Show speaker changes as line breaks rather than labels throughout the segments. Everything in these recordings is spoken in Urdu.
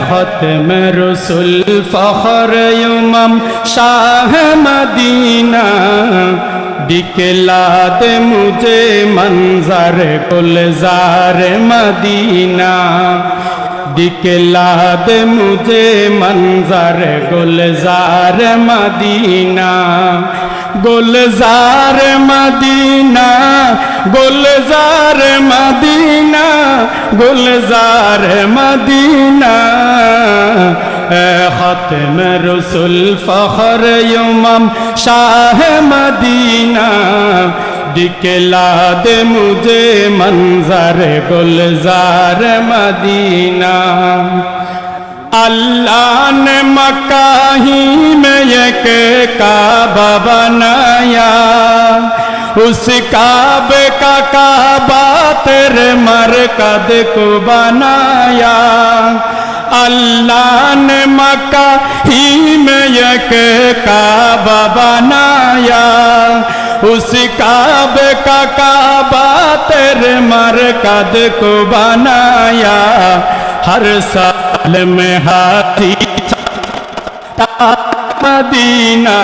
ختم رسول فخر امم شاہ مدینہ دکھلا دے مجھے منظر گلزار مدینہ دکھلا دے مجھے منظر گلزار مدینہ گلزار مدینہ گلزار مدینہ گلزار مدینہ، اے ختم رسول، فخر یمم شاہ مدینہ۔ دکھلا دے مجھے منظر گلزار مدینہ۔ اللہ نے مکہ ہی میں ایک کعبہ بنایا۔ اس کعبے کا کعبہ تیرے مرکد کو بنایا۔ اللہ نے مکہ ہی میں ایک کعبہ بنایا۔ اس کعبے کا کعبہ تیرے مرکد کو بنایا۔ ہر سال میں ہاتھی مدینہ۔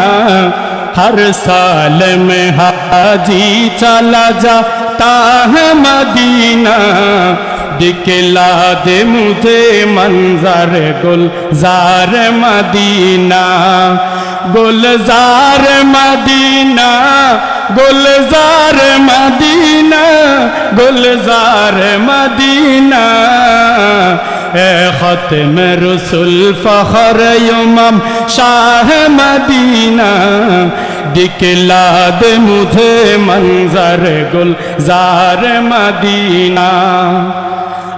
ہر سال میں حاجی چلا جاتا ہے مدینہ۔ دکھلا دے مجھے منظر گلزار مدینہ۔ گلزار مدینہ گلزار مدینہ گلزار مدینہ۔ اے ختم رسول، فخر یمم شاہ مدینہ دکھلا دے مجھے منظر گلزار مدینہ۔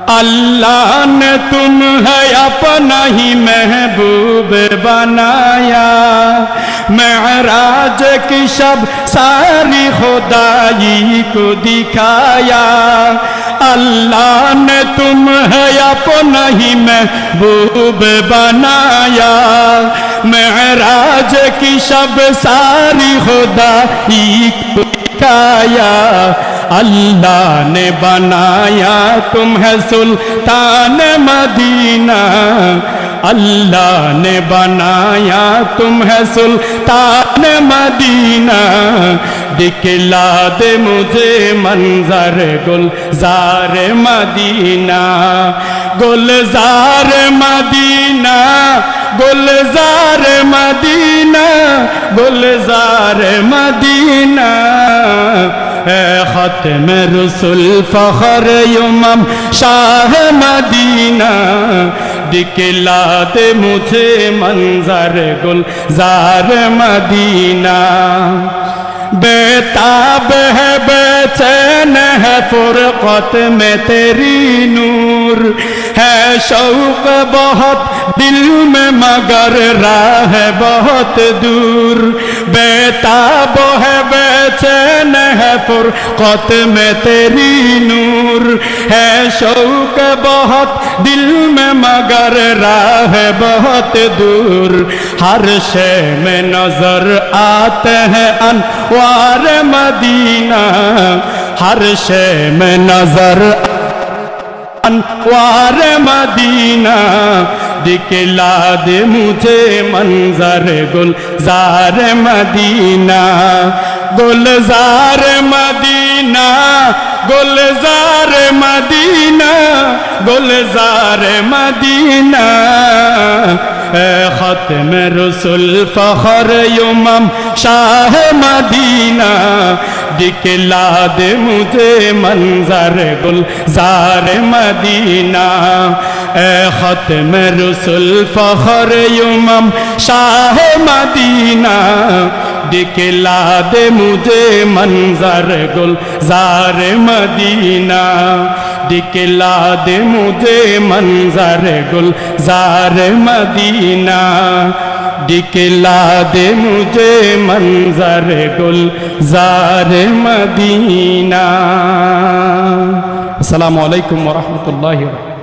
اللہ نے تم ہے اپنا ہی محبوب بنایا۔ معراج کی شب ساری خدائی کو دکھایا۔ اللہ نے تم ہے اپنا ہی محبوب بنایا۔ معراج کی شب ساری خدائی کو کایا اللہ نے بنایا تم ہے سلطان مدینہ۔ اللہ نے بنایا تم ہے سلطان مدینہ۔ دکھلا دے مجھے منظر گلزار مدینہ۔ گلزار مدینہ گلزار مدینہ گلزار مدینہ۔ ختم رسول فخر یمم شاہ مدینہ دکھلا دے مجھے منظر گلزار مدینہ بیتاب ہے، بیچین ہے فرقت میں تیری نور ہے، شوق بہت، دل میں مگر راہ بہت دور بیتاب ہے بیچین ہے فرقت میں تیری نور ہے۔ شوق بہت، دل میں مگر راہ ہے بہت دور۔ ہر شے میں نظر آتے ہیں، انوار مدینہ۔ ہر شے میں نظر انوار مدینہ۔ دکھلا دے مجھے منظر گلزار مدینہ گلزار مدینہ گلزار مدینہ گلزار مدینہ۔ ختم رسول فخر یمم شاہ مدینہ دکھلا دے مجھے منظر گلزار مدینہ اے ختم رسول فخر یمم شاہ مدینہ دکھلا دے مجھے منظر گلزار مدینہ دکھلا دے مجھے منظر گلزار مدینہ دکھلا دے مجھے منظر گلزار مدینہ السلام علیکم ورحمۃ اللہ وبرکاتہ